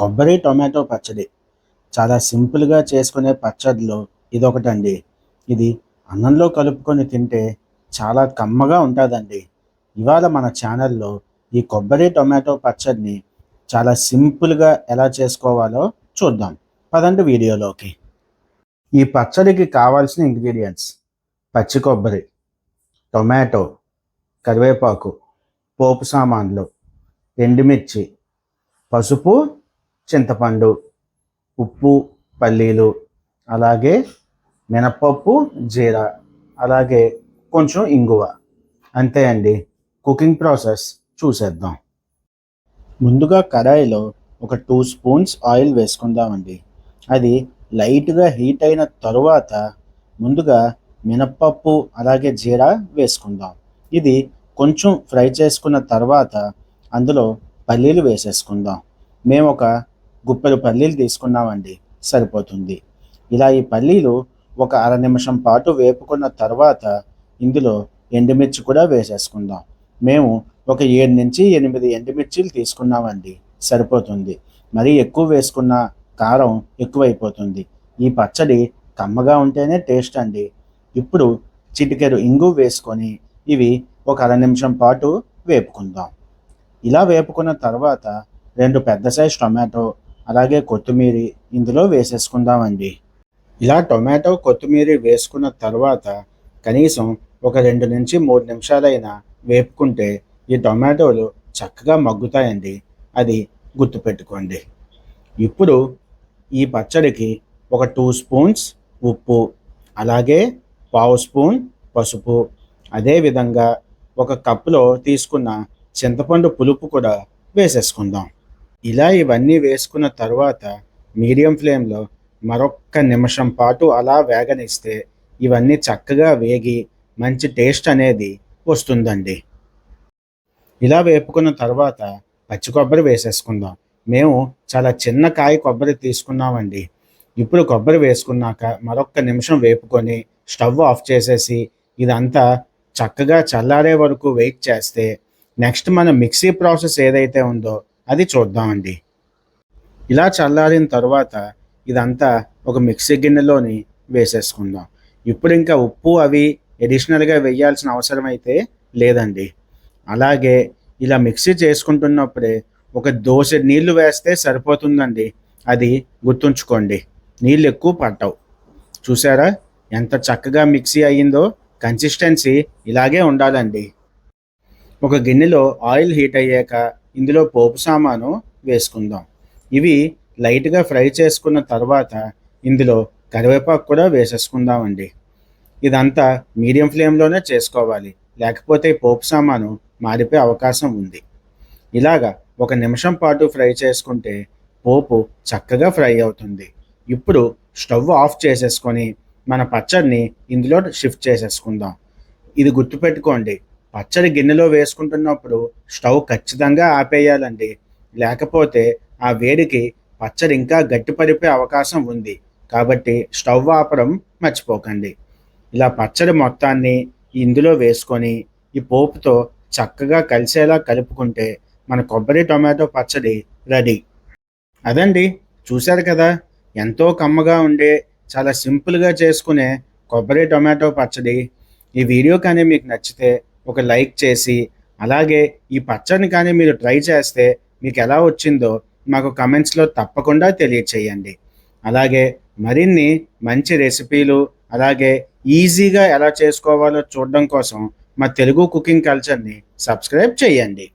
కొబ్బరి టొమాటో పచ్చడి. చాలా సింపుల్గా చేసుకునే పచ్చడిలో ఇదొకటండి. ఇది అన్నంలో కలుపుకొని తింటే చాలా కమ్మగా ఉంటుందండి. ఇవాళ మన ఛానల్లో ఈ కొబ్బరి టొమాటో పచ్చడిని చాలా సింపుల్గా ఎలా చేసుకోవాలో చూద్దాం. పదండి వీడియోలోకి. ఈ పచ్చడికి కావాల్సిన ఇంగ్రీడియంట్స్ పచ్చి కొబ్బరి టొమాటో కరివేపాకు పోపు సామాన్లు ఎండుమిర్చి పసుపు చింతపండు ఉప్పు పల్లీలు అలాగే మినప్పప్పు జీరా అలాగే కొంచెం ఇంగువ. అంతే అండి. కుకింగ్ ప్రాసెస్ చూసేద్దాం. ముందుగా కడాయిలో ఒక టూ స్పూన్స్ ఆయిల్ వేసుకుందామండి. అది లైట్గా హీట్ అయిన తరువాత ముందుగా మినప్పప్పు అలాగే జీరా వేసుకుందాం. ఇది కొంచెం ఫ్రై చేసుకున్న తర్వాత అందులో పల్లీలు వేసేసుకుందాం. మేము ఒక గుప్పెడు పల్లీలు తీసుకున్నామండి. సరిపోతుంది. ఇలా ఈ పల్లీలు ఒక అర నిమిషం పాటు వేపుకున్న తర్వాత ఇందులో ఎండుమిర్చి కూడా వేసేసుకుందాం. మేము ఒక ఏడు నుంచి ఎనిమిది ఎండుమిర్చీలు తీసుకున్నామండి. సరిపోతుంది. మరీ ఎక్కువ వేసుకున్న కారం ఎక్కువైపోతుంది. ఈ పచ్చడి కమ్మగా ఉంటేనే టేస్ట్ అండి. ఇప్పుడు చిటికెడు ఇంగు వేసుకొని ఇవి ఒక అర నిమిషం పాటు వేపుకుందాం. ఇలా వేపుకున్న తర్వాత రెండు పెద్ద సైజ్ టొమాటో అలాగే కొత్తిమీర ఇందులో వేసేసుకుందామండి. ఇలా టొమాటో కొత్తిమీర వేసుకున్న తర్వాత కనీసం ఒక రెండు నుంచి మూడు నిమిషాలైనా వేపుకుంటే ఈ టొమాటోలు చక్కగా మగ్గుతాయండి. అది గుర్తుపెట్టుకోండి. ఇప్పుడు ఈ పచ్చడికి ఒక టూ స్పూన్స్ ఉప్పు అలాగే పావు స్పూన్ పసుపు అదేవిధంగా ఒక కప్పులో తీసుకున్న చింతపండు పులుపు కూడా వేసేసుకుందాం. ఇలా ఇవన్నీ వేసుకున్న తర్వాత మీడియం ఫ్లేమ్లో మరొక్క నిమిషం పాటు అలా వేగనిస్తే ఇవన్నీ చక్కగా వేగి మంచి టేస్ట్ అనేది వస్తుందండి. ఇలా వేపుకున్న తర్వాత పచ్చి కొబ్బరి వేసేసుకుందాం. మేము చాలా చిన్న కాయ కొబ్బరి తీసుకున్నామండి. ఇప్పుడు కొబ్బరి వేసుకున్నాక మరొక్క నిమిషం వేపుకొని స్టవ్ ఆఫ్ చేసేసి ఇదంతా చక్కగా చల్లారే వరకు వెయిట్ చేస్తే నెక్స్ట్ మన మిక్సీ ప్రాసెస్ ఏదైతే ఉందో అది చూద్దామండి. ఇలా చల్లారిన తర్వాత ఇదంతా ఒక మిక్సీ గిన్నెలోని వేసేసుకుందాం. ఇప్పుడు ఇంకా ఉప్పు అవి ఎడిషనల్గా వేయాల్సిన అవసరం అయితే లేదండి. అలాగే ఇలా మిక్సీ చేసుకుంటున్నప్పుడే ఒక దోశ నీళ్ళు వేస్తే సరిపోతుందండి. అది గుర్తుంచుకోండి. నీళ్ళు ఎక్కువ పట్టవు. చూసారా? ఎంత చక్కగా మిక్సీ అయ్యిందో కన్సిస్టెన్సీ ఇలాగే ఉండాలండి. ఒక గిన్నెలో ఆయిల్ హీట్ అయ్యాక ఇందులో పోపు సామాను వేసుకుందాం. ఇవి లైట్గా ఫ్రై చేసుకున్న తర్వాత ఇందులో కరివేపాకు కూడా వేసేసుకుందామండి. ఇదంతా మీడియం ఫ్లేమ్లోనే చేసుకోవాలి. లేకపోతే పోపు సామాను మారిపోయే అవకాశం ఉంది. ఇలాగా ఒక నిమిషం పాటు ఫ్రై చేసుకుంటే పోపు చక్కగా ఫ్రై అవుతుంది. ఇప్పుడు స్టవ్ ఆఫ్ చేసేసుకొని మన పచ్చడిని ఇందులో షిఫ్ట్ చేసేసుకుందాం. ఇది గుర్తుపెట్టుకోండి. పచ్చడి గిన్నెలో వేసుకుంటున్నప్పుడు స్టవ్ ఖచ్చితంగా ఆపేయాలండి. లేకపోతే ఆ వేడికి పచ్చడి ఇంకా గట్టిపడిపోయే అవకాశం ఉంది. కాబట్టి స్టవ్ ఆపడం మర్చిపోకండి. ఇలా పచ్చడి మొత్తాన్ని ఇందులో వేసుకొని ఈ పోపుతో చక్కగా కలిసేలా కలుపుకుంటే మన కొబ్బరి టొమాటో పచ్చడి రెడీ. అదండి. చూశారు కదా? ఎంతో కమ్మగా ఉండే చాలా సింపుల్గా చేసుకునే కొబ్బరి టొమాటో పచ్చడి. ఈ వీడియో కానీ మీకు నచ్చితే ఒక లైక్ చేసి అలాగే ఈ పచ్చడిని కానీ మీరు ట్రై చేస్తే మీకు ఎలా వచ్చిందో మాకు కమెంట్స్లో తప్పకుండా తెలియచేయండి. అలాగే మరిన్ని మంచి రెసిపీలు అలాగే ఈజీగా ఎలా చేసుకోవాలో చూడడం కోసం మా తెలుగు కుకింగ్ కల్చర్ని సబ్స్క్రైబ్ చేయండి.